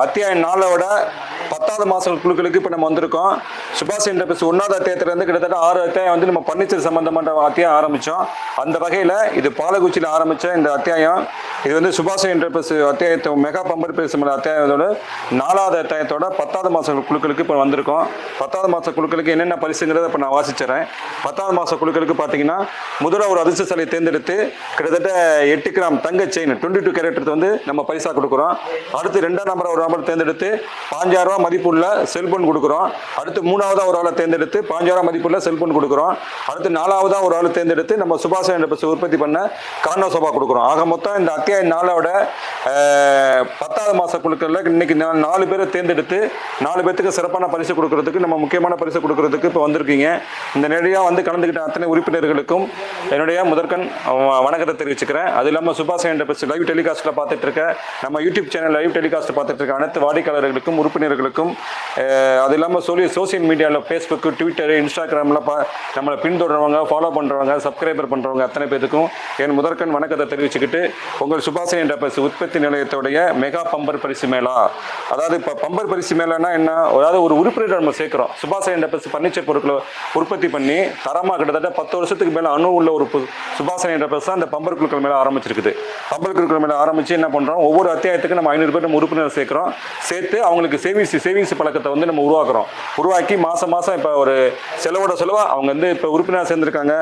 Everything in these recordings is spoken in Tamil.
அத்தியாயம் நாளோட பத்தாவது மாதம் குழுக்களுக்கு இப்போ நம்ம வந்திருக்கோம். சுபாஷ் என்டர்பிரைஸ் ஒன்றாவது அத்தியாயத்துலேருந்து கிட்டத்தட்ட ஆறு அத்தியாயம் வந்து நம்ம பர்னிச்சர் சம்மந்தமான அத்தியாயம் ஆரம்பித்தோம் அந்த வகையில் இது பாலக்குச்சியில் ஆரம்பித்த இந்த அத்தியாயம். இது வந்து சுபாஷ் என்டர்பிரைஸ் அத்தியாயத்தை மெகா பம்பர் பேசும் அத்தியாயத்தோட நாலாவது அத்தியாயத்தோட பத்தாவது மாதம் குழுக்களுக்கு இப்போ வந்திருக்கோம். பத்தாவது மாத குழுக்களுக்கு என்னென்ன பரிசுங்கிறத இப்போ நான் வாசிச்சிடுறேன். பத்தாவது மாத குழுக்களுக்கு பார்த்தீங்கன்னா முதல்ல ஒரு அதிர்ஷ்ட சிலையை தேர்ந்தெடுத்து கிட்டத்தட்ட எட்டு கிராம் தங்க செயின் டுவெண்ட்டி டூ கேரக்டர் வந்து நம்ம பரிசாக கொடுக்குறோம். அடுத்து ரெண்டாம் நம்பர் ஒரு நம்பர் தேர்ந்தெடுத்து பாஞ்சாயிரம் மதிப்புள்ள செல்போன் கொடுக்குறோம். அடுத்து மூணாவதாக ஒரு ஆளை தேர்ந்தெடுத்து பாஞ்சாயிரம் மதிப்புள்ள செல்போன் கொடுக்குறோம். அடுத்து நாலாவதாக ஒரு ஆளை தேர்ந்தெடுத்து நம்ம சுபாஷ் என்ற உற்பத்தி பண்ண கார்னோ சோபா கொடுக்குறோம். ஆக மொத்தம் இந்த அத்தியாய நாளோட பத்தாவது மாத குழுக்களில் இன்னைக்கு நாலு பேரை தேர்ந்தெடுத்து நாலு பேர்த்துக்கு சிறப்பான பரிசு கொடுக்கறதுக்கு நம்ம முக்கியமான பரிசு கொடுக்கறதுக்கு இப்போ வந்திருக்கீங்க. இந்த நேரடியாக வந்து கலந்துக்கிட்ட அத்தனை உறுப்பினர்களுக்கும் என்னுடைய முதற்கண் வணக்கத்தை தெரிவிச்சுக்கிறேன். அது இல்லாமல் சுபாஷ் என்ற லைவ் டெலிகாஸ்ட்டில் பார்த்துட்டு இருக்க நம்ம யூடியூப் சேனல் லைவ் டெலிகாஸ்ட் பார்த்துட்டு இருக்க அனைத்து வாடிக்கையாளர்களுக்கும் உறுப்பினர்களுக்கும் இருக்கும். அது இல்லாமல் சொல்லி சோசியல் மீடியாவில் ஃபேஸ்புக்கு ட்விட்டரு இன்ஸ்டாகிராமில் பா நம்மளை பின்தொடர்றவங்க ஃபாலோ பண்ணுறவங்க சப்ஸ்கிரைபர் பண்ணுறவங்க அத்தனை பேருக்கும் என் முதற்கண் வணக்கத்தை தெரிவிச்சுக்கிட்டு உங்கள் சுபாசன் என்ற பரிசு உற்பத்தி நிலையத்துடைய மெகா பம்பர் பரிசு மேளா. அதாவது இப்போ பம்பர் பரிசு மேலானா என்ன? அதாவது ஒரு உறுப்பினர் நம்ம சேர்க்குறோம். சுபாசன் என்ற பரிசு பர்னிச்சர் பொருட்களை உற்பத்தி பண்ணி தரமாக கிட்டத்தட்ட பத்து வருஷத்துக்கு மேலே அணு உள்ள ஒரு சுபாசன் சுபாஷன் என்ற பரிசு தான் அந்த பம்பர் குழுக்கள் மேலே ஆரம்பிச்சிருக்குது. பம்பர் குழுக்கள் மேலே ஆரம்பித்து என்ன பண்ணுறோம் ஒவ்வொரு அத்தியாயத்துக்கு நம்ம ஐநூறு பேர் நம்ம உறுப்பினர் சேர்க்குறோம். சேர்த்து அவங்களுக்கு சேவிங்ஸ் சேவிங்ஸ் பழக்கத்தை வந்து நம்ம உருவாக்குறோம். உருவாக்கி மாதம் மாதம் இப்போ ஒரு செலவோட செலவாக அவங்க வந்து இப்போ உறுப்பினர் சேர்ந்துருக்காங்க.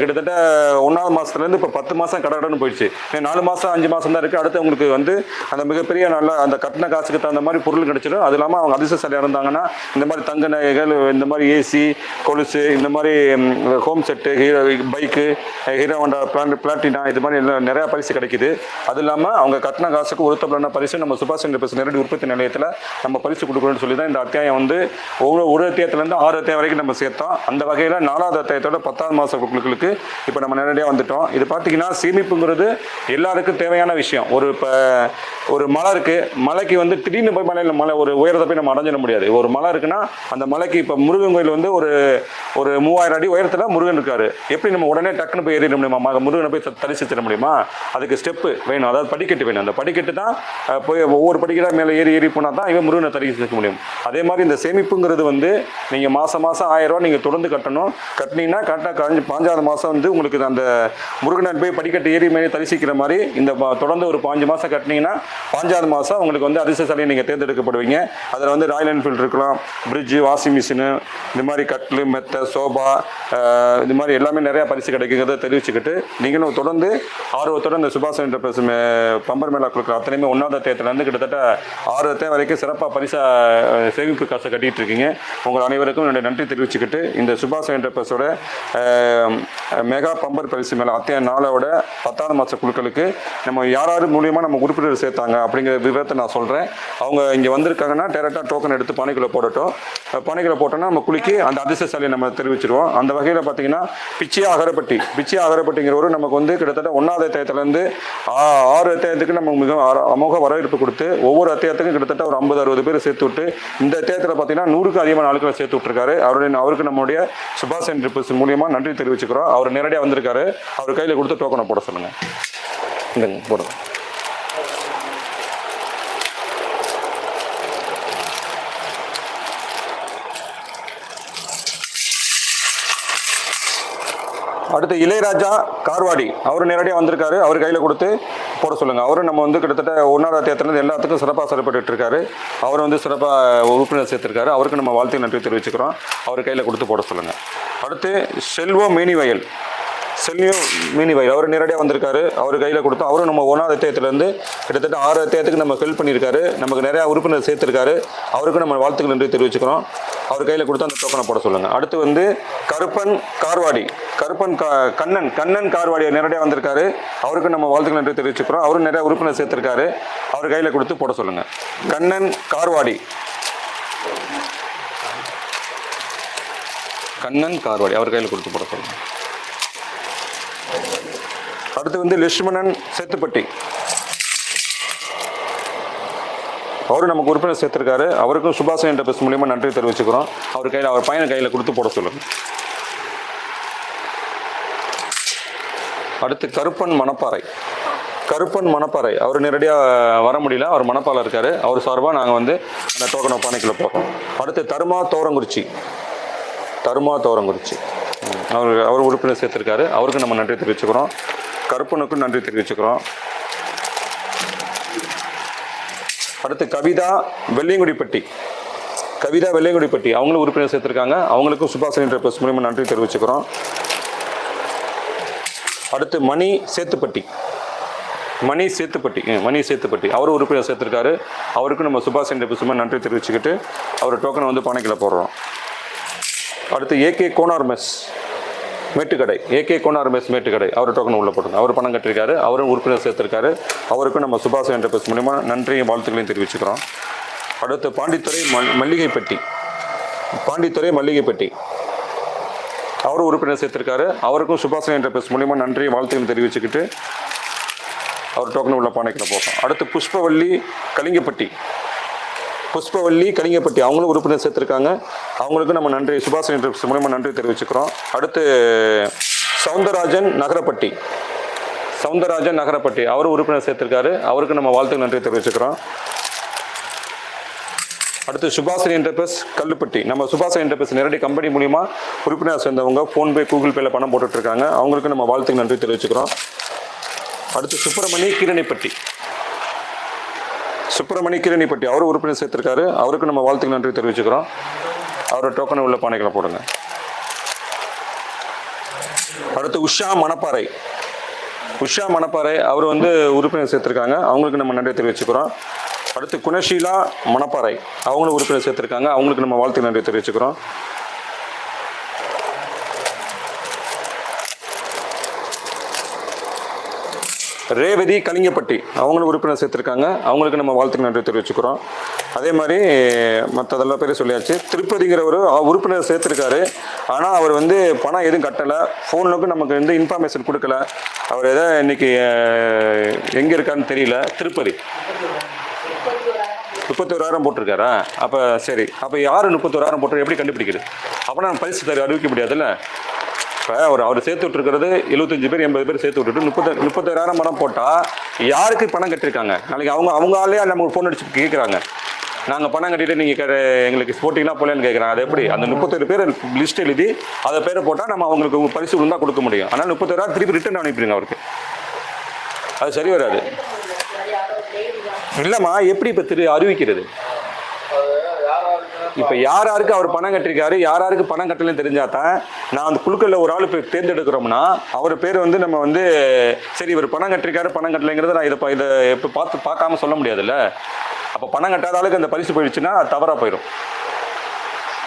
கிட்டத்தட்ட ஒன்றாவது மாதத்துலேருந்து இப்போ பத்து மாதம் கடகடன்னு போயிடுச்சு. நாலு மாதம் அஞ்சு மாதம் தான் இருக்குது அடுத்து அவங்களுக்கு வந்து அந்த மிகப்பெரிய நல்ல அந்த கட்டின காசுக்கு தகுந்த மாதிரி பொருள் கிடச்சிடும். அது இல்லாமல் அவங்க அதிர்ஷ்டசாலியாக இருந்தாங்கன்னா இந்த மாதிரி தங்க நகைகள் இந்த மாதிரி ஏசி கொலுசு இந்த மாதிரி home set Hero bike Hero Honda plan Platina இது மாதிரி நிறையா பரிசு கிடைக்குது. அது இல்லாமல் அவங்க கட்டின காசுக்கு ஒருத்தப்படான பரிசு நம்ம சுபாஷ் சந்திர பரிசு நேரடி உற்பத்தி நிலையத்தில் நம்ம பரிசு கொடுக்கணும்னு சொல்லி தான் இந்த அத்தியாயம் வந்து ஒவ்வொரு ஒரு அத்தியாயத்துலேருந்து ஆறு அத்தியாயம் வரைக்கும் நம்ம சேர்த்தோம். அந்த வகையில் நாலாவது அத்தியாயத்தோட பத்தாவது மாத குழுக்களுக்கு இப்போ நம்ம நேரடியாக வந்துட்டோம். இது பார்த்தீங்கன்னா சேமிப்புங்கிறது எல்லாருக்கும் தேவையான விஷயம். ஒரு இப்போ ஒரு மலை இருக்குது மலைக்கு வந்து திடீர்னு போய் மலையில் மலை ஒரு உயரத்தை போய் நம்ம அடைஞ்சிட முடியாது. ஒரு மலை இருக்குன்னா அந்த மலைக்கு இப்போ முருகன் கோயில் வந்து ஒரு ஒரு மூவாயிரம் அடி உயரத்தில் முருகன் இருக்கார். எப்படி நம்ம உடனே டக்குன்னு போய் ஏறிட முடியுமா? ம- முருகனை போய் த- தர முடியுமா? அதுக்கு ஸ்டெப்பு வேணும். அதாவது படிக்கட்டு வேணும். அந்த படிக்கட்டு தான் போய் ஒவ்வொரு படிக்கட்டாக மேலே ஏறி ஏறி போனால் தான் இவன் முருகனை தரிசிக்க முடியும். அதே மாதிரி இந்த சேமிப்புங்கிறது வந்து நீங்கள் மாதம் மாதம் ஆயிரரூவா நீங்கள் தொடர்ந்து கட்டணும். கட்டினீங்கன்னா கரெக்டாக கழிஞ்சு பாஞ்சாவது மாதம் வந்து உங்களுக்கு அந்த முருகன் போய் படிக்கட்டு ஏறி மாரி தரிசிக்கிற மாதிரி இந்த தொடர்ந்து ஒரு பாஞ்சு மாதம் கட்டினீங்கன்னா பாஞ்சாவது மாதம் உங்களுக்கு வந்து அதிர்ஷ்டசாலியை நீங்கள் தேர்ந்தெடுக்கப்படுவீங்க. அதில் வந்து ராயல் என்ஃபீல்டு இருக்கலாம் ஃப்ரிட்ஜு வாஷிங் மிஷினு இந்த மாதிரி கட்லு மெத்தை சோபா இது மாதிரி எல்லாமே நிறையா பரிசு கிடைக்குங்கிறத தெரிவிச்சுக்கிட்டு நீங்களும் தொடர்ந்து ஆர்வத்தோட இந்த சுபாஷ் என்ற மே- பம்பர் மேலா கொடுக்குற அத்தனையுமே ஒன்றாவது தேர்தலேருந்து கிட்டத்தட்ட ஆர்வத்தை வரைக்கும் சிறப்பாக பரிசாக சேமிப்பு காசை கட்டிகிட்டு இருக்கீங்க. உங்கள் அனைவருக்கும் என்னுடைய நன்றி தெரிவிச்சுக்கிட்டு இந்த சுபாஷ் என்ற மெகா பம்பர் பரிசு மேலே அத்தியாய நாளோட பத்தாவது மாத குழுக்களுக்கு நம்ம யார் யார் மூலியமாக நம்ம உறுப்பினர் சேர்த்தாங்க அப்படிங்கிற விவரத்தை நான் சொல்கிறேன் அவங்க இங்கே வந்திருக்காங்கன்னா டேரெக்டாக டோக்கன் எடுத்து பானைக்குள்ளே போடட்டும். பானைக்குள்ளே போட்டோம்னா நம்ம குலுக்கி அந்த அதிர்ஷ்டசாலியை நம்ம தெரிவிச்சிருவோம். அந்த வகையில் பார்த்தீங்கன்னா பிச்சியா அகரப்பட்டி பிச்சியா அகரப்பட்டிங்கிறவர் நமக்கு வந்து கிட்டத்தட்ட ஒன்றாவது அத்தியாயத்துலேருந்து ஆறு அத்தியாயத்துக்கு நம்ம மிக அமோக வரவேற்பு கொடுத்து ஒவ்வொரு அத்தியாயத்துக்கும் கிட்டத்தட்ட ஒரு ஐம்பது அறுபது பேர் சேர்த்து சேர்த்து விட்டு இந்த அத்தியாயத்தில் பார்த்தீங்கன்னா நூறுக்கும் அதிகமான ஆட்களை சேர்த்து விட்டுருக்காரு அவருடைய அவருக்கு நம்முடைய சுபாஷ் என்ட்ரிபிள்ஸ் மூலியமாக நன்றி தெரிவிச்சுக்கிறோம். அவர் நேரடியாக வந்திருக்காரு. அவர் கையில் கொடுத்து டோக்கனை போட சொல்லுங்கள் இல்லைங்க போடுங்க. அடுத்து இளையராஜா கார்வாடி. அவர் நேரடியாக வந்திருக்காரு. அவர் கையில் கொடுத்து போட சொல்லுங்கள் அவரும் நம்ம வந்து கிட்டத்தட்ட ஒன்றாவது தேர்தலில் எல்லாத்துக்கும் சிறப்பாக செயல்பட்டு இருக்காரு அவர் வந்து சிறப்பாக உறுப்பினர் சேர்த்திருக்காரு. அவருக்கு நம்ம வாழ்த்து நன்றி தெரிவிச்சுக்கிறோம். அவர் கையில் கொடுத்து போட சொல்லுங்கள் அடுத்து செல்வம் மேனிவயல். செல்லியும் மீனி வயல். அவர் நேரடியாக வந்திருக்காரு. அவர் கையில் கொடுத்தோம் அவரும் நம்ம ஒன்றாவது அத்தியாயத்துலேருந்து கிட்டத்தட்ட ஆறு அத்தியாயத்துக்கு நம்ம ஹெல்ப் பண்ணியிருக்காரு. நமக்கு நிறையா உறுப்பினர் சேர்த்துருக்காரு. அவருக்கும் நம்ம வாழ்த்துக்கள் நன்றி தெரிவிச்சுக்கிறோம். அவர் கையில் கொடுத்து அந்த டோக்கனை போட சொல்லுங்கள் அடுத்து வந்து கருப்பன் கார்வாடி. கருப்பன் கா கண்ணன் கண்ணன் கார்வாடி நேரடியாக வந்திருக்காரு. அவருக்கு நம்ம வாழ்த்துக்கள் நன்றி தெரிவிச்சுக்கிறோம். அவரும் நிறைய உறுப்பினர் சேர்த்துருக்காரு. அவர் கையில் கொடுத்து போட சொல்லுங்கள் கண்ணன் கார்வாடி. கண்ணன் கார்வாடி. அவர் கையில் கொடுத்து போட சொல்லுங்கள் அடுத்து வந்து லட்சுமணன் சேத்துப்பட்டி. அவரும் நமக்கு உறுப்பினர் சேர்த்துருக்காரு. அவருக்கும் சுபாஷ் என்ற பஸ் மூலியமாக நன்றி தெரிவிச்சுக்கிறோம். அவர் கையில் அவர் பையனை கையில் கொடுத்து போட சொல்லுங்க. அடுத்து கருப்பன் மணப்பாறை. கருப்பன் மணப்பாறை. அவர் நேரடியாக வர முடியல. அவர் மணப்பாளர் இருக்காரு. அவர் சார்பாக நாங்கள் வந்து அந்த டோக்கனை பானைக்குள்ள போகிறோம் அடுத்து தருமா தோரங்குறிச்சி. தருமா தோரங்குறிச்சி. அவர் அவர் உறுப்பினர் சேர்த்துருக்காரு. அவருக்கு நம்ம நன்றி தெரிவிச்சுக்கிறோம். கருப்பனுக்கும் நன்றி தெரிவிச்சுக்கிறோம். அடுத்து கவிதா வெள்ளியங்குடிப்பட்டி. கவிதா வெள்ளையங்குடிப்பட்டி அவங்களும் உறுப்பினர் சேர்த்திருக்காங்க. அவங்களுக்கும் சுபாசனின்ற பிரஸ் மூலியமாக நன்றி தெரிவிச்சுக்கிறோம். அடுத்து மணி சேத்துப்பட்டி. மணி சேத்துப்பட்டி மணி சேத்துப்பட்டி. அவர் உறுப்பினர் சேர்த்துருக்காரு. அவருக்கும் நம்ம சுபாசனின்ற பிரஸ் மூலமாக நன்றி தெரிவிச்சுக்கிட்டு அவர் டோக்கனை வந்து பணக்கில் போடுறோம். அடுத்து AK Konar mess. Mettukadai AK Konar mess Mettukadai. அவர் டோக்கன் உள்ள போட்டுருங்க அவர் பணம் கட்டிருக்காரு அவரும் உறுப்பினர் சேர்த்திருக்காரு. அவருக்கும் நம்ம சுபாஷ் என்டர்பிரைஸ் மூலிமா நன்றியும் வாழ்த்துக்களையும் தெரிவிச்சுக்கிறோம். அடுத்து பாண்டித்துறை மல் மல்லிகைப்பட்டி. பாண்டித்துறை மல்லிகைப்பட்டி. அவரும் உறுப்பினர் சேர்த்திருக்காரு. அவருக்கும் சுபாஷ் என்டர்பிரைஸ் மூலிமா நன்றியும் வாழ்த்துக்களையும் தெரிவிச்சுக்கிட்டு அவர் டோக்கன் உள்ள பானைக்கில் போகிறோம் அடுத்து புஷ்பவல்லி கலிங்கப்பட்டி. புஷ்பவல்லி கலிங்கப்பட்டி அவங்களும் உறுப்பினர் சேர்த்திருக்காங்க. அவங்களுக்கும் நம்ம நன்றி சுபாஷ் என்டர்பிரைஸ் மூலமா நன்றி தெரிவிச்சுக்கிறோம். அடுத்து சவுந்தரராஜன் நகரப்பட்டி. சவுந்தரராஜன் நகரப்பட்டி அவரும் உறுப்பினர் சேர்த்திருக்காரு. அவருக்கு நம்ம வாழ்த்துக்கு நன்றி தெரிவிச்சுக்கிறோம். அடுத்து சுபாஷினி என்டர்பிரஸ் கல்லுப்பட்டி. நம்ம சுபாஷினி என்டர்பிரஸ் நேரடி கம்பெனி மூலிமா உறுப்பினர் சேர்ந்தவங்க ஃபோன்பே கூகுள் பேல பணம் போட்டுட்டு இருக்காங்க. அவங்களுக்கு நம்ம வாழ்த்துக்கு நன்றி தெரிவிச்சுக்கிறோம். அடுத்து சுப்பிரமணி கீரணிப்பட்டி. சுப்பிரமணி கிரணிப்பட்டி அவர் உறுப்பினர் சேர்த்திருக்காரு. அவருக்கு நம்ம வாழ்த்துக்கு நன்றி தெரிவிச்சுக்கிறோம். அவரோட டோக்கனை உள்ள பானைகளை போடுங்க. அடுத்து உஷா மணப்பாறை. உஷா மணப்பாறை அவர் வந்து உறுப்பினர் சேர்த்திருக்காங்க. அவங்களுக்கு நம்ம நன்றி தெரிவிச்சுக்கிறோம். அடுத்து குணஷீலா மணப்பாறை அவங்களும் உறுப்பினர் சேர்த்திருக்காங்க. அவங்களுக்கு நம்ம வாழ்த்துக்கு நன்றி தெரிவிச்சுக்கிறோம். ரேவதி கலிங்கப்பட்டி. அவங்களும் உறுப்பினர் சேர்த்துருக்காங்க. அவங்களுக்கு நம்ம வாழ்த்துக்கு நன்றி தெரிவிச்சுக்கிறோம். அதே மாதிரி மற்றதெல்லாம் பேர் சொல்லியாச்சு. திருப்பதிங்கிறவர் உறுப்பினர் சேர்த்துருக்காரு. ஆனால் அவர் வந்து பணம் எதுவும் கட்டலை. ஃபோனுக்கு நமக்கு வந்து இன்ஃபர்மேஷன் கொடுக்கல. அவர் எதோ இன்னைக்கு எங்கே இருக்கான்னு தெரியல. திருப்பதி. முப்பத்தோராயிரம் போட்டிருக்காரா? அப்போ சரி. அப்போ யார் முப்பத்தோராயிரம் போட்டு எப்படி கண்டுபிடிக்கிறது? அப்போ நான் பரிசு தர அறிவிக்க முடியாதுல்ல? இப்போ அவர் அவர் சேர்த்து விட்டுருக்கிறது எழுபத்தஞ்சு பேர் எண்பது பேர் சேர்த்து விட்டுட்டு முப்பத்த முப்பத்தாயிரம் பணம் போட்டால் யாருக்கு பணம் கட்டிருக்காங்க? நாளைக்கு அவங்க அவங்க ஆளே நமக்கு ஃபோன் அடிச்சு கேட்குறாங்க நாங்கள் பணம் கட்டிட்டு நீங்கள் எங்களுக்கு ஸ்போர்ட்டிங்லாம் போலேன்னு கேட்குறாங்க அது எப்படி? அந்த முப்பத்தேழு பேர் லிஸ்ட் எழுதி அதை பேரை போட்டால் நம்ம அவங்களுக்கு பரிசு விழுந்தா கொடுக்க முடியும். ஆனால் முப்பத்தாயிரம் திருப்பி ரிட்டர்ன் அனுப்பிடுங்க அவருக்கு. அது சரி வராது. இல்லைம்மா எப்படி இப்போ திரு அறிவிக்கிறது? இப்போ யார் யாருக்கு அவர் பணம் கட்டிருக்காரு யார் யாருக்கு பணம் கட்டலன்னு தெரிஞ்சாதான் நான் அந்த குழுக்களில் ஒரு ஆள் இப்போ தேர்ந்தெடுக்கிறோம்னா அவர் பேர் வந்து நம்ம வந்து சரி இவர் பணம் கட்டிருக்காரு பணம் கட்டலைங்கிறத நான் இதை இதை இப்போ பார்த்து பார்க்காம சொல்ல முடியாதுல்ல. அப்போ பணம் கட்டாத ஆளுக்கு அந்த பரிசு போயிடுச்சுன்னா தவறாக போயிடும்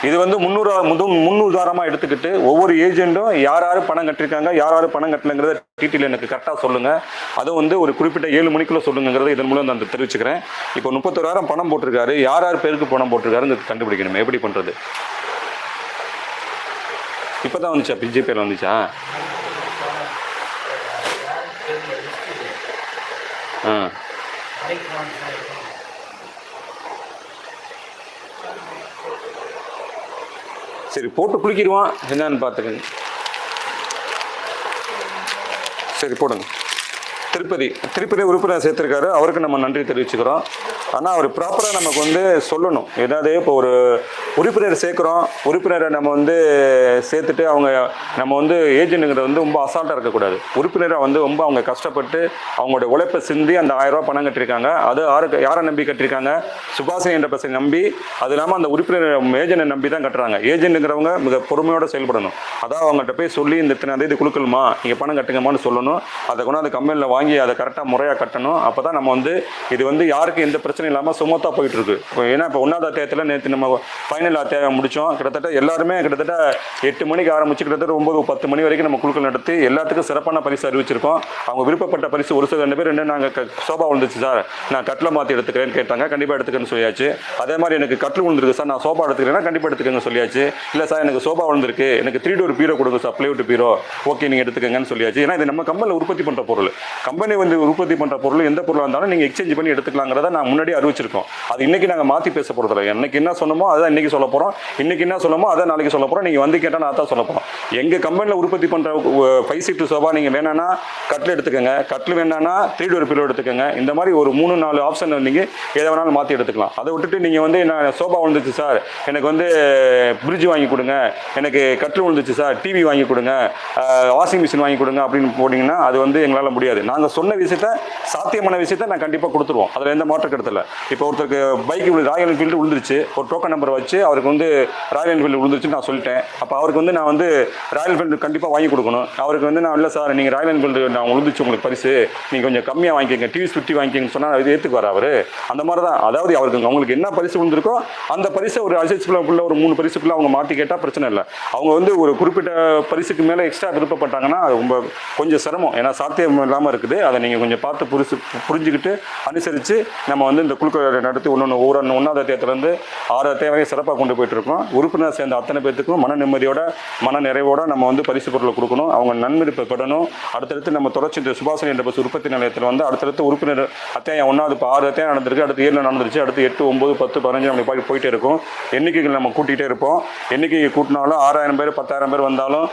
இது வந்து முன்னூறு முது முன்னுதாரணமாக எடுத்துக்கிட்டு ஒவ்வொரு ஏஜென்ட்டும் யார் யார் பணம் கட்டிருக்காங்க யார் யார் பணம் கட்டலைங்கிறத டீட்டெயில் எனக்கு கரெக்டாக சொல்லுங்கள் அதுவும் வந்து ஒரு குறிப்பிட்ட ஏழு மணிக்குள்ள சொல்லுங்கிறத இதன் மூலம் நான் தெரிவிச்சுக்கிறேன். இப்போ முப்பத்தோராயிரம் பணம் போட்டிருக்காரு யார் யார் பேருக்கு பணம் போட்டிருக்காருன்னு கண்டுபிடிக்கணும். எப்படி பண்ணுறது இப்போ தான் வந்துச்சா? பிஜேபியில் வந்துச்சா? ஆ. சரி போட்டு குளிக்கிடுவான் என்னன்னு பார்த்துக்கங்க. சரி போடுங்க. திருப்பதி திருப்பதி உறுப்பினர் சேர்த்துருக்காரு. அவருக்கு நம்ம நன்றி தெரிவிச்சுக்கிறோம். ஆனால் அவர் ப்ராப்பராக நமக்கு வந்து சொல்லணும். ஏதாவது இப்போ ஒரு உறுப்பினர் சேர்க்குறோம். உறுப்பினரை நம்ம வந்து சேர்த்துட்டு அவங்க நம்ம வந்து ஏஜென்ட்டுங்கிறது வந்து ரொம்ப அசால்ட்டாக இருக்கக்கூடாது. உறுப்பினரை வந்து ரொம்ப அவங்க கஷ்டப்பட்டு அவங்களோட உழைப்பை சிந்தி அந்த ஆயிரம் பணம் கட்டியிருக்காங்க. அது யாருக்கு யாரை நம்பி கட்டியிருக்காங்க? சுபாஷினி என்ற பசங்க நம்பி. அது இல்லாமல் அந்த உறுப்பினர் ஏஜென்ட்டை நம்பி தான் கட்டுறாங்க. ஏஜென்ட்டுங்கிறவங்க மிக பொறுமையோடு செயல்படணும். அதான் அவங்ககிட்ட போய் சொல்லி இந்த இத்தனை தேதி கொடுக்கணுமா நீங்கள் பணம் கட்டுங்கம்மான்னு சொல்லணும். அதை கொண்டாந்து கம்பெனியில் வாங்கி அதை கரெக்டாக முறையாக கட்டணும். அப்போ தான் நம்ம வந்து இது வந்து யாருக்கும் எந்த பிரச்சனையும் இல்லாமல் சுமத்தாக போயிட்டுருக்கு. இப்போ ஏன்னா இப்போ ஒன்றாவது அத்தியாயத்தில் நேற்று நம்ம ஃபைனல் அத்தியாயம் முடித்தோம் கிட்டத்தட்ட எல்லாருமே கிட்டத்தட்ட எட்டு மணிக்கு ஆரம்பிச்சு கிட்டத்தட்ட ஒம்பது பத்து மணி வரைக்கும் நம்ம குழுக்கள் நடத்தி எல்லாத்துக்கும் சிறப்பான பரிசு அறிவிச்சிருக்கோம். அவங்க விருப்பப்பட்ட பரிசு ஒரு சில ரெண்டு பேர் ரெண்டு நாங்கள் சோபா விழுந்துச்சு சார். நான் கட்டில் மாற்றி எடுத்துக்கிறேன்னு கேட்டாங்க. கண்டிப்பாக எடுத்துக்கன்னு சொல்லியாச்சு. அதே மாதிரி எனக்கு கட்டில் விழுந்துருக்கு சார். நான் சோபா எடுத்துக்கிறேன்னா கண்டிப்பாக எடுத்துக்கங்க சொல்லியாச்சு. இல்லை சார் எனக்கு சோபா விழுந்திருக்கு. எனக்கு த்ரீ டோர் பீரோ கொடுங்க சார். பிளேவுட் பீரோ. ஓகே நீங்கள் எடுத்துக்கங்கன்னு சொல்லியாச்சு. ஏன்னா இது நம்ம கம்பெனியில் உற்பத்தி பண்ணுற பொருள். கம்பெனி வந்து உற்பத்தி பண்ணுற பொருள் எந்த பொருளாக இருந்தாலும் நீங்கள் எக்ஸ்சேஞ்ச் பண்ணி எடுத்துக்கலாங்கிறத நான் முன்னாடி அறிவிச்சிருக்கோம். அது இன்னைக்கு நாங்கள் மாற்றி பேச போகிறதில்ல இன்னைக்கு என்ன சொன்னமோ அதான் இன்னைக்கு சொல்ல போகிறோம் இன்னைக்கு என்ன சொல்லமோ அதை நாளைக்கு சொல்ல போகிறோம் நீங்க வந்து கேட்டா நான் தான் சொல்ல போகிறோம் எங்க கம்பெனியில் உற்பத்தி பண்ணுற ஃபைவ் சீட்டு சோபா நீங்க வேணான்னா கட்டில் எடுத்துக்கோங்க. கட்டில் வேணான்னா த்ரீ டோர் பில்லோ எடுத்துக்கோங்க. இந்த மாதிரி ஒரு மூணு நாலு ஆப்ஷன் நீங்கள் எதை வேணாலும் மாற்றி எடுத்துக்கலாம். அதை விட்டுட்டு நீங்க வந்து நான் சோபா விழுந்துச்சு சார் எனக்கு வந்து ஃப்ரிட்ஜ் வாங்கி கொடுங்க. எனக்கு கட்டில் விழுந்துச்சு சார் டிவி வாங்கி கொடுங்க. வாஷிங் மிஷின் வாங்கி கொடுங்க அப்படின்னு போட்டிங்கன்னா அது வந்து எங்களால் முடியாது. நாங்கள் சொன்ன விஷயத்த சாத்தியமான விஷயத்த நான் கண்டிப்பாக கொடுத்துருவோம். அதில் எந்த மாற்றம் கருத்து இப்போ ஒருத்தருக்கு பைக் ராயல் என்ஃபீல்டு விழுந்துருச்சு. ஒரு டோக்கன் நம்பர் வச்சு அவருக்கு வந்து ராயல் என்ஃபீல்டு விழுந்துருச்சுன்னு நான் சொல்லிட்டேன். அப்போ அவருக்கு வந்து நான் வந்து ராயல் என்ஃபீல்டு கண்டிப்பாக வாங்கி கொடுக்கணும். அவருக்கு வந்து நான் இல்லை சார் நீங்கள் ராயல் என்ஃபீல்டு நான் விழுந்துச்சு உங்களுக்கு பரிசு. நீங்கள் கொஞ்சம் கம்மியாக வாங்கிக்கோங்க. டிவி ஃபிஃப்டி வாங்கிக்கோங்கன்னு சொன்னால் அது ஏற்றுக்குவார் அவர். அந்த மாதிரி தான் அதாவது அவருக்கு அவங்களுக்கு என்ன பரிசு விழுந்திருக்கோ அந்த பரிசை ஒரு அசைச்சுக்குள்ள ஒரு மூணு பரிசுக்குள்ள அவங்க மாற்றி கேட்டால் பிரச்சனை இல்லை. அவங்க வந்து ஒரு குறிப்பிட்ட பரிசுக்கு மேலே எக்ஸ்ட்ரா விருப்பப்பட்டாங்கன்னா அது ரொம்ப கொஞ்சம் சிரமம். ஏன்னா சாத்தியம் இல்லாமல் இருக்குது. அதை நீங்கள் கொஞ்சம் பார்த்து புரிசு புரிஞ்சுக்கிட்டு அனுசரித்து நம்ம வந்து இந்த குழுக்களை நடத்தி ஒன்று ஒவ்வொரு ஒன்றாவது தேர்தலேருந்து ஆறாவது தேவையை சிறப்பாக சிறப்பாக கொண்டு போயிட்டுருக்கோம். உறுப்பினர் சேர்ந்த அத்தனை பேர்த்துக்கும் மன நிம்மதியோட மன நிறைவோட நம்ம வந்து பரிசு பொருளை கொடுக்கணும். அவங்க நன்மதிப்பை பெறணும். அடுத்தடுத்து நம்ம தொடர்ச்சி இந்த சுபாசனி என்ற பஸ் உற்பத்தி நிலையத்தில் வந்து அடுத்தடுத்து உறுப்பினர் அத்தியாயம் ஒன்றாவது இப்போ ஆறு அத்தியாயம் நடந்திருக்கு. அடுத்து ஏழு நடந்துருச்சு. அடுத்து எட்டு ஒம்பது பத்து பதினஞ்சு நம்ம பாக்கி போயிட்டே இருக்கும். எண்ணிக்கைகள் நம்ம கூட்டிகிட்டே இருப்போம். எண்ணிக்கை கூட்டினாலும் ஆறாயிரம் பேர் பத்தாயிரம் பேர் வந்தாலும்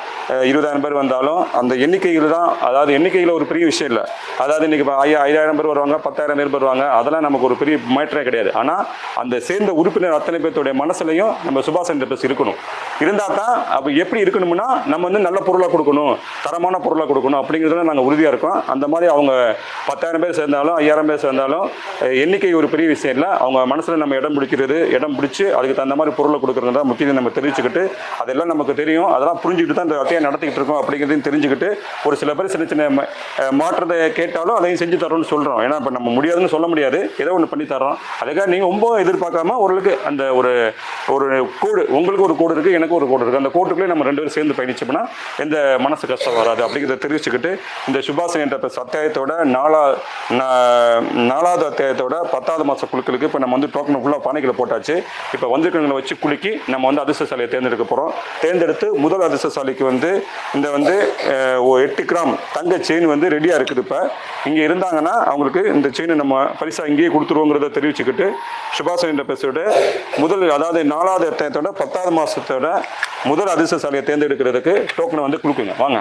இருபதாயிரம் பேர் வந்தாலும் அந்த எண்ணிக்கைகள் தான் அதாவது எண்ணிக்கையில் ஒரு பெரிய விஷயம் இல்லை. அதாவது இன்னைக்கு இப்போ ஐயா ஐயாயிரம் பேர் வருவாங்க பத்தாயிரம் பேர் வருவாங்க. அதெல்லாம் நமக்கு ஒரு பெரிய மேட்டரே கிடையாது. ஆனால் அந்த சேர்ந்த உறுப்பினர் அத்தனை பேர்த்துடைய பேர்த்தோடைய இடத்துலையும் நம்ம சுபாஷ் சந்திர பேஸ் இருக்கணும். இருந்தால் தான் அப்போ எப்படி இருக்கணும்னா நம்ம வந்து நல்ல பொருளாக கொடுக்கணும் தரமான பொருளாக கொடுக்கணும் அப்படிங்கிறதுல நாங்கள் உறுதியாக இருக்கோம். அந்த மாதிரி அவங்க பத்தாயிரம் பேர் சேர்ந்தாலும் ஐயாயிரம் பேர் சேர்ந்தாலும் எண்ணிக்கை ஒரு பெரிய விஷயம் இல்லை. அவங்க மனசில் நம்ம இடம் பிடிக்கிறது இடம் பிடிச்சி அதுக்கு தகுந்த மாதிரி பொருளை கொடுக்குறது தான் முக்கியம் நம்ம தெரிஞ்சுக்கிட்டு அதெல்லாம் நமக்கு தெரியும். அதெல்லாம் புரிஞ்சுக்கிட்டு தான் இந்த அத்தையை நடத்திக்கிட்டு இருக்கோம் அப்படிங்கிறதையும் தெரிஞ்சுக்கிட்டு ஒரு சில பேர் சின்ன சின்ன மாற்றத்தை கேட்டாலும் அதையும் செஞ்சு தரோம்னு சொல்கிறோம் ஏன்னா இப்போ நம்ம முடியாதுன்னு சொல்ல முடியாது. ஏதோ ஒன்று பண்ணி தரோம் அதுக்காக நீங்கள் ரொம்ப எதிர்பார்க்காம ஓரளவுக்கு அந்த ஒரு ஒரு கோடு உங்களுக்கு ஒரு கோடு இருக்குது எனக்கு ஒரு கோடு இருக்குது அந்த கோட்டுக்குள்ளே நம்ம ரெண்டு பேரும் சேர்ந்து பயணிச்சோம்னா எந்த மனசு கஷ்டம் வராது. அப்படிங்கிறத தெரிவிச்சுக்கிட்டு இந்த சுபாஷன் என்ற அத்தியாயத்தோட நாலா நாலாவது அத்தியாயத்தோட பத்தாவது மாத குழுக்களுக்கு இப்போ நம்ம வந்து டோக்கன் ஃபுல்லாக பானைகளை போட்டாச்சு. இப்போ வந்திருக்கிறவங்களை வச்சு குலுக்கி நம்ம வந்து அதிர்ஷ்டசாலியை தேர்ந்தெடுக்க போகிறோம் தேர்ந்தெடுத்து முதல் அதிர்ஷ்டசாலிக்கு வந்து இந்த வந்து எட்டு கிராம் தங்க செயின் வந்து ரெடியாக இருக்குது இப்போ. இங்கே இருந்தாங்கன்னா அவங்களுக்கு இந்த செயினை நம்ம பரிசாக இங்கேயே கொடுத்துருவோங்கிறத தெரிவிச்சுக்கிட்டு சுபாஷ் என்ற பேசோட முதல் அதாவது நாலாவது அத்தியாயத்தோட பத்தாவது மாதத்தோட முதல் அதிர்ஷ்டசாலியை தேர்ந்தெடுக்கிறதுக்கு டோக்கனை வந்து குலுக்குங்க வாங்க.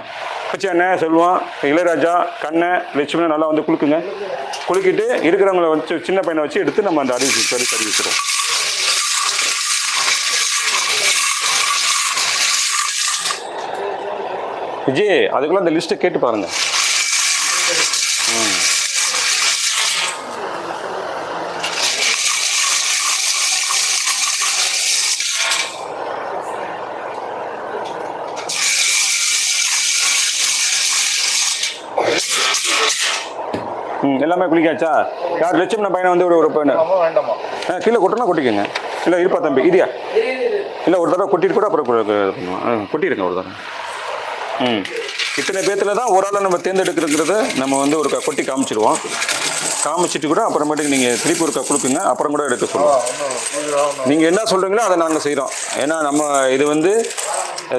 வச்சு அண்ணன் செல்வம் இளையராஜா கண்ணன் லட்சுமணன் நல்லா வந்து குலுக்குங்க குலுக்கிட்டு இருக்கிறவங்கள வச்சு சின்ன பையனை வச்சு எடுத்து நம்ம அந்த அறிவிச்சு சரி தெரிவிக்கிறோம் விஜய் அதுக்குள்ள அந்த லிஸ்ட்டை கேட்டு பாருங்கள் எல்லாமே குளிக்காச்சா? யார் லட்சுமண பையனை வந்து ஒரு ஒரு பையனை ஆ கீழே கொட்டினா கொட்டிக்கோங்க. இல்லை இருப்பா தம்பி இதியா இல்லை ஒரு தடவை கொட்டிட்டு கூட அப்புறம் பண்ணுவோம். ஆ, கொட்டிடுங்க ஒரு தடவை. ம். இத்தனை பேர்த்தில் தான் ஒரு ஆளை நம்ம தேர்ந்தெடுக்கிறதுங்கிறத நம்ம வந்து ஒரு க- கொட்டி காமிச்சிடுவோம் காமிச்சிட்டு கூட அப்புறமேட்டுக்கு நீங்கள் திருப்பி ஒரு க- அப்புறம் கூட எடுக்க சொல்லுவோம். நீங்கள் என்ன சொல்கிறீங்களோ அதை நாங்கள் செய்கிறோம் ஏன்னா நம்ம இது வந்து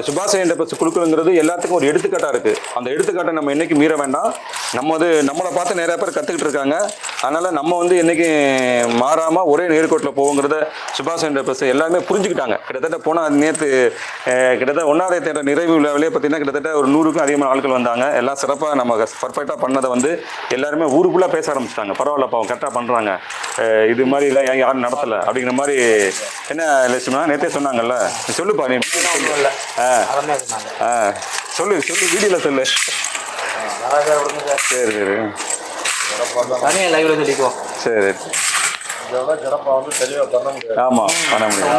சுபாஷ் என்ற பஸ் குழுக்களுங்கிறது எல்லாத்துக்கும் ஒரு எடுத்துக்காட்டாக இருக்குது அந்த எடுத்துக்காட்டை நம்ம என்னைக்கு மீற வேண்டாம். நம்ம வந்து நம்மளை பார்த்து நிறையா பேர் கற்றுக்கிட்டு இருக்காங்க. அதனால் நம்ம வந்து என்றைக்கு மாறாமல் ஒரே நேர்கோட்டில் போவோங்கிறத சுபாஷ் என்ற பஸ் எல்லாமே புரிஞ்சுக்கிட்டாங்க. கிட்டத்தட்ட போனால் நேற்று கிட்டத்தட்ட ஒன்றாவது தேட்ட நிறைவு விழாவிலே பார்த்தீங்கன்னா கிட்டத்தட்ட ஒரு நூறுக்கும் அதிகமான ஆட்கள் வந்தாங்க. எல்லாம் சிறப்பாக நம்ம பர்ஃபெக்டாக பண்ணதை வந்து எல்லாருமே ஊருக்குள்ளே பேச ஆரம்பிச்சிட்டாங்க. பரவாயில்லப்பா அவங்க கரெக்டாக பண்ணுறாங்க இது மாதிரி எல்லாம் ஏன் யாரும் நடத்தலை. அப்படிங்கிற மாதிரி என்ன லட்சுமணா நேற்றே சொன்னாங்கல்ல? சொல்லுப்பா நீ ஆ. ஆ. சொல்லு சொல்லு வீடியோவில் சொல்லு. சார் சரி. சரி தனியாக லைவ்ல சொல்லிக்குவோம். சரி. ஆமாம் பண்ண முடியும்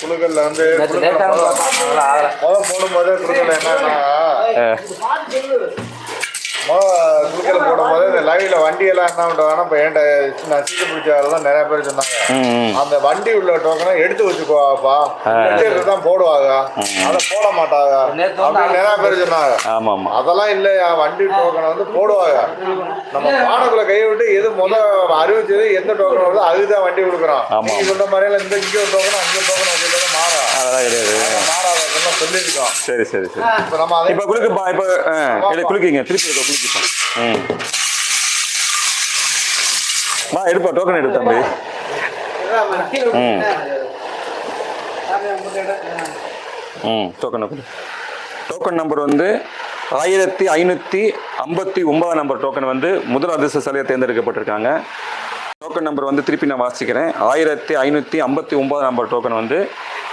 குழுக்கள்ல வந்து போடும்போதே குழுக்கல் என்னன்னா ஆ, முத குழுக்கல் போடும்போது இந்த லைவ்ல வண்டி எல்லாம் என்ன பண்றாங்கன்னா இப்போ என்கிட்ட நான் சீட்டு பிடிச்சாலாம் நிறைய பேர் சொன்னாங்க. அந்த வண்டி உள்ள டோக்கனை எடுத்து வச்சுக்கோவாப்பா. தான் போடுவாங்க. அதை போட மாட்டாங்க. அப்படின்னு நிறைய பேர் சொன்னாங்க. ஆமாம். அதெல்லாம் இல்லையா? வண்டி டோக்கனை வந்து போடுவாங்க. நம்ம பானைக்குள்ள கையை விட்டு எது முத அறிவிச்சது எந்த டோக்கன் வருதோ அதுதான் வண்டி கொடுக்குறோம். ஆமா. நீங்க சொல்ற மாதிரி இந்த இங்க ஒரு டோக்கன் அங்க டோக்கன் அங்க token மாறும் அதெல்லாம் கிடையாது. மாறாத. சொல்லியிருக்கோம். சரி சரி சரி. இப்போ நம்ம அதை இப்போ குளிக்குப்பா இப்போ இல்லை குளிக்கிங்க திருப்பி குளிக்குப்பா ம். வா எடுப்பா டோக்கன் எடு தம்பி. ம். ம் டோக்கன் டோக்கன் நம்பர் வந்து ஆயிரத்தி ஐநூற்றி ஐம்பத்தி ஒன்பதாம் நம்பர் டோக்கன் வந்து முதல் அதிர்ஷ்டசாலியாக தேர்ந்தெடுக்கப்பட்டிருக்காங்க. டோக்கன் நம்பர் வந்து திருப்பி நான் வாசிக்கிறேன். ஆயிரத்தி ஐநூற்றி ஐம்பத்தி ஒன்பதாம் நம்பர் டோக்கன் வந்து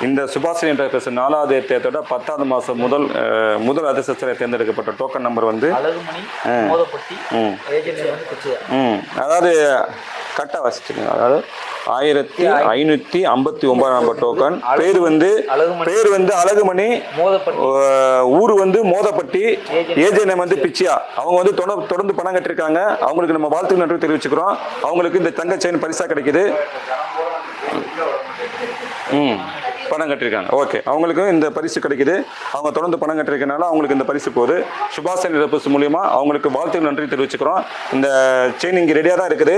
இந்த சுபாஷினி என்ற பேச நாலாவது தேர்தோட பத்தாவது மாதம் முதல் முதல் அதிர்ஷ்டசாலியாக தேர்ந்தெடுக்கப்பட்ட டோக்கன் நம்பர் வந்து ம். ம். அதாவது கரெக்டாக வாசிச்சிருங்க. அதாவது ஆயிரத்தி ஐநூற்றி ஐம்பத்தி ஒன்பதாம் நம்பர் டோக்கன் பேர் வந்து. பேர் வந்து அழகுமணி. ஊர் வந்து மோதப்பட்டி. ஏஜென்ட் வந்து பிச்சியா. அவங்க வந்து தொடர் தொடர்ந்து பணம் கட்டிருக்காங்க. அவங்களுக்கு நம்ம வாழ்த்து நன்றி தெரிவிச்சுக்கிறோம். அவங்களுக்கு இந்த தங்க செயின் பரிசா கிடைக்குது. ம். பணம் கட்டியிருக்காங்க ஓகே அவங்களுக்கும் இந்த பரிசு கிடைக்குது. அவங்க தொடர்ந்து பணம் கட்டிருக்கனால அவங்களுக்கு இந்த பரிசு போகுது. சுபாஷன் இழப்பு மூலியமாக அவங்களுக்கு வாழ்த்துக்கள் நன்றி தெரிவிச்சுக்கிறோம். இந்த செயின் இங்கே ரெடியாக தான் இருக்குது.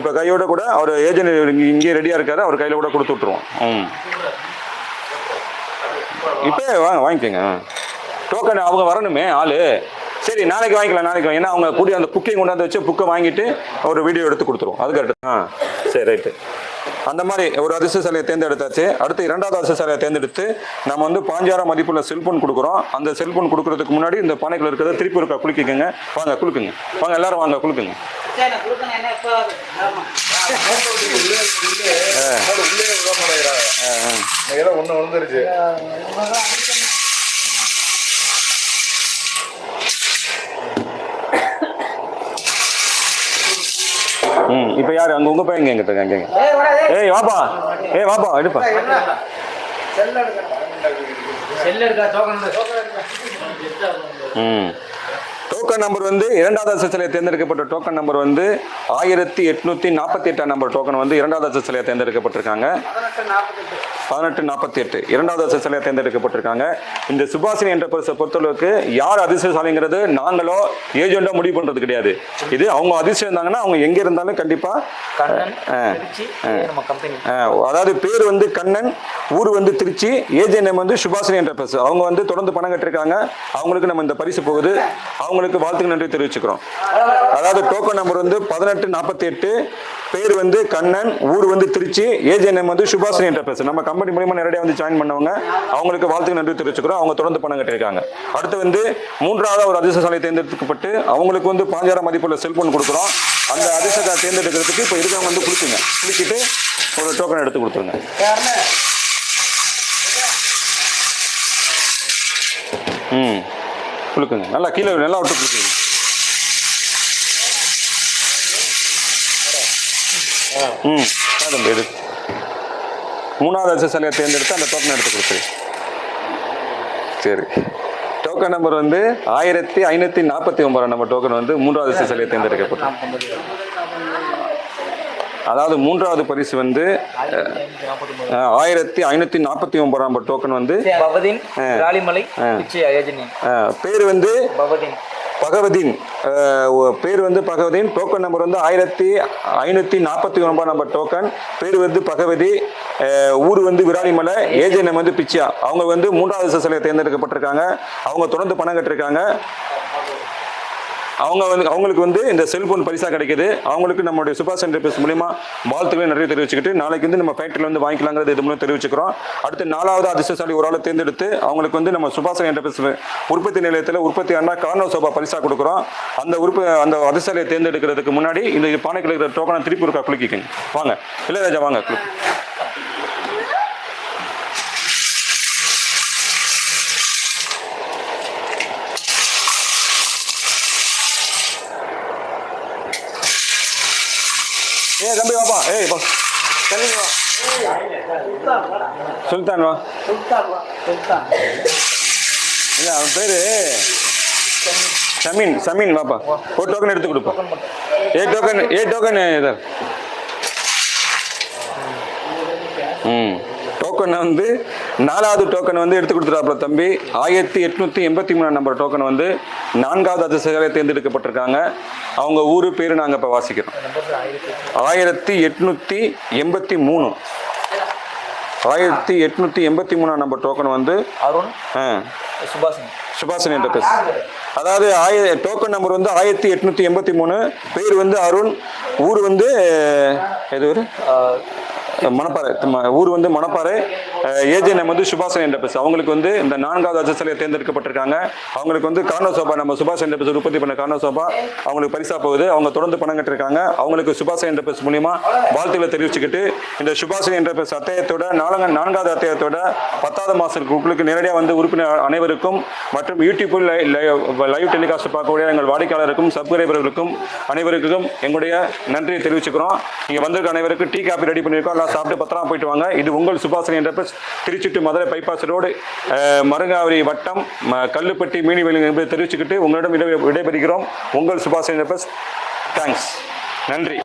இப்போ கையோட கூட அவர் ஏஜென்ட் இங்கே ரெடியாக இருக்காரு. அவர் கையில் கூட கொடுத்து விட்ருவோம் ம். இப்போ வாங்க வாங்கிக்கோங்க. டோக்கன் அவங்க வரணுமே ஆளு. சரி நாளைக்கு வாங்கிக்கலாம் நாளைக்கு ஏன்னா அவங்க கூடிய அந்த புக்கையும் கொண்டாந்து வச்சு புக்கை வாங்கிட்டு ஒரு வீடியோ எடுத்து கொடுத்துருவோம். அது கரெக்டு ஆ சரி ரைட்டு அந்த மாதிரி ஒரு அதிர்ஷ்டசாலியை தேர்ந்தெடுத்தாச்சு அடுத்து இரண்டாவது அதிர்ஷ்டசாலியை தேர்ந்தெடுத்து நம்ம வந்து பாஞ்சாயிரம் மதிப்புள்ள செல்போன் கொடுக்குறோம் அந்த செல்போன் கொடுக்கறதுக்கு முன்னாடி இந்த பானைக்குள்ள இருக்கிறத திருப்பி இருக்கா குளிக்குங்க வாங்க குளிக்குங்க வாங்க எல்லாரும் வாங்க குளிக்குங்க ஒன்று விழுந்துருச்சு இப்போ யார்? அங்கே உங்கள் பையன் எங்கிட்ட அங்கே ஏய் வாப்பா. ஏய் வாப்பா எடுப்பா. ம். டோக்கன் நம்பர் வந்து இரண்டாவது அசஸ்திலே தேர்ந்தெடுக்கப்பட்ட டோக்கன் நம்பர் வந்து ஆயிரத்தி எட்நூத்தி நாற்பத்தி எட்டாம் நம்பர் டோக்கன் வந்து இரண்டாவது அசஸ்திலே தேர்ந்தெடுக்கப்பட்டிருக்காங்க. பதினெட்டு நாற்பத்தி எட்டு இரண்டாவது அசஸ்திலே தேர்ந்தெடுக்கப்பட்டிருக்காங்க. இந்த சுபாஷினி என்ற பரிசை பொறுத்தளவுக்கு யார் அதிர்ஷ்டசாலிங்கிறது நாங்களோ ஏஜெண்டோ முடிவு பண்றது கிடையாது. இது அவங்க அதிர்ஷ்டம் இருந்தாங்கன்னா அவங்க எங்க இருந்தாலும் கண்டிப்பா கண்ணன் ஆ. திருச்சி இது நம்ம கம்பெனி அஹ், அதாவது பேர் வந்து கண்ணன் ஊர் வந்து திருச்சி ஏஜே நேம் வந்து சுபாஷினி என்ற பரிசு அவங்க வந்து தொடர்ந்து பணம் கட்டிருக்காங்க. அவங்களுக்கு நம்ம இந்த பரிசு போகுது. அவங்களுக்கு வாழ்த்துக்கு நன்றி தெரிவிச்சுக்கிறோம். அதாவது டோக்கன் நம்பர் வந்து பதினெட்டு நாற்பத்தி எட்டு பேர் வந்து கண்ணன் ஊர் வந்து திருச்சி ஏஜென் நேம் வந்து சுபாஷினி என்டர்பிரைஸ் நம்ம கம்பெனி மூலியமா நேரடியாக வந்து ஜாயின் பண்ணவங்க அவங்களுக்கு வாழ்த்துக்கு நன்றி தெரிவிச்சுக்கிறோம். அவங்க தொடர்ந்து பணம் கட்டியிருக்காங்க. அடுத்து வந்து மூன்றாவது ஒரு அதிர்ஷ்டசாலை தேர்ந்தெடுக்கப்பட்டு அவங்களுக்கு வந்து பாஞ்சாயிரம் மதிப்புள்ள செல்போன் கொடுக்குறோம். அந்த அதிர்ஷ்டத்தை தேர்ந்தெடுக்கிறதுக்கு இப்போ இருக்கிறவங்க வந்து குளிச்சுங்க குளிச்சுட்டு ஒரு டோக்கன் எடுத்து கொடுத்துருங்க. ம். குளுக்குங்க நல்லா கீழே நல்லா விட்டு குளுக்குங்க ம் தம்பி இது மூணாவது அசஸ்சாலியை தேர்ந்தெடுத்து அந்த டோக்கன் எடுத்து கொடுத்துரு. சரி. டோக்கன் நம்பர் வந்து ஆயிரத்தி ஐநூற்றி நாற்பத்தி ஒம்பது நம்பர் டோக்கன் வந்து மூன்றாவது அசஸ்சாலியை தேர்ந்தெடுக்கப்பட்டது. அதாவது மூன்றாவது பரிசு வந்து ஆயிரத்தி ஐநூற்றி நாற்பத்தி ஒன்பதாம் டோக்கன் வந்து பேர் வந்து பகவதீன். பேர் வந்து பகவதீன். டோக்கன் நம்பர் வந்து ஆயிரத்தி ஐநூற்றி நாற்பத்தி ஒன்பதாம் நம்பர் டோக்கன் பேர் வந்து பகவதி ஊர் வந்து விராலிமலை ஏஜென்ட் வந்து பிச்சியா. அவங்க வந்து மூன்றாவது சசிலையை தேர்ந்தெடுக்கப்பட்டிருக்காங்க. அவங்க தொடர்ந்து பணம் கட்டிருக்காங்க. அவங்க வந்து அவங்களுக்கு வந்து இந்த செல்போன் பரிசா கிடைக்குது. அவங்களுக்கு நம்மளுடைய சுபாஷ் பேஸ் மூலியமா வாழ்த்துக்களை நிறைய தெரிவிச்சுக்கிட்டு நாளைக்கு வந்து நம்ம ஃபேக்டரியில் வந்து வாங்கிக்கலாங்கிறது இது மூலம் தெரிவிச்சுக்கிறோம். அடுத்து நாலாவது அதிர்ஷ்டசாலி ஒரு ஆளை தேர்ந்தெடுத்து அவங்களுக்கு வந்து நம்ம சுபாஷ் என்டர்பிரைஸ் உற்பத்தி நிலையத்தில் உற்பத்தி ஆனா கார்னோ சோபா பரிசா கொடுக்குறோம். அந்த உறுப்பு அந்த அதிர்ஷ்டசாலியை தேர்ந்தெடுக்கிறதுக்கு முன்னாடி இந்த பானைக்கு இருக்கிற டோக்கனை திருப்பி இருக்கா குளிக்கிங்க வாங்க. இளையராஜா வாங்க. குளி ஏ தம்பி வாப்பா ஏய் பா சுல்தான் வா. இல்ல அவன் பேரு சமீன் சமீன் வாப்பா. ஒரு டோக்கன் எடுத்து கொடுப்பா. ஏ டோக்கன் ஏ டோக்கன் இதர் ம். டோக்கன் வந்து நாலாவது டோக்கன் வந்து எடுத்து கொடுத்துருவாப்புல தம்பி. ஆயிரத்தி எட்நூத்தி எண்பத்தி மூணாம் நம்பர் டோக்கன் வந்து நான்காவது அதிர்ஷ்டசாலியை தேர்ந்தெடுக்கப்பட்டிருக்காங்க. அவங்க ஊரு பேரு நாங்க இப்ப வாசிக்கிறோம். ஆயிரத்தி எட்நூத்தி எண்பத்தி மூணு. ஆயிரத்தி எட்நூற்றி எண்பத்தி மூணாம் நம்பர் டோக்கன் வந்து அருண் சுபாஷினி. சுபாஷினி என்டர்பிரைஸ் அதாவது ஆய டோக்கன் நம்பர் வந்து ஆயிரத்தி எட்நூற்றி எண்பத்தி மூணு பேர் வந்து அருண் ஊர் வந்து எது ஊர்? மணப்பாறை. ஊர் வந்து மணப்பாறை. ஏஜே நம்ம வந்து சுபாஷன் என்டர்பிரைஸ் அவங்களுக்கு வந்து இந்த நான்காவது அஜசிலையை தேர்ந்தெடுக்கப்பட்டிருக்காங்க. அவங்களுக்கு வந்து காரண சோபா நம்ம சுபாஷ் என்டர்பிரைஸ் உற்பத்தி பண்ண காரண சோபா அவங்களுக்கு பரிசா போகுது. அவங்க தொடர்ந்து பணம் கட்டிருக்காங்க. அவங்களுக்கு சுபாஷ் என்ற என்டர்பிரைஸ் மூலியமா வாழ்த்துக்களை தெரிவிச்சுக்கிட்டு இந்த சுபாஷ் என்டர்பிரைஸ் அத்தியாயத்தோட நாலங்க நான்காவது அத்தியாயத்தோட பத்தாவது மாதம் குழுக்களுக்கு நேரடியாக வந்து உறுப்பினர் அனைவருக்கும் மற்றும் யூடியூப்பில் லைவ் டெலிகாஸ்ட் பார்க்கக்கூடிய எங்கள் வாடிக்கையாளருக்கும் சப்ஸ்கிரைபர்களுக்கும் அனைவருக்கும் எங்களுடைய நன்றியை தெரிவிச்சுக்கிறோம். இங்கே வந்திருக்க அனைவருக்கும் டீ காப்பி ரெடி பண்ணியிருக்கோம். எல்லாம் சாப்பிட்டு பத்திரமா போயிட்டு வாங்க. இது உங்கள் சுபாசனி என்ற திருச்சிட்டு மதுரை பைபாஸ் ரோடு மருங்காவரி வட்டம் கல்லுப்பட்டி மீனிவேலி என்பதை தெரிவிச்சுக்கிட்டு உங்களிடம் விடைபெறுகிறோம் உங்கள் சுபாசனி என்ற தேங்க்ஸ் நன்றி.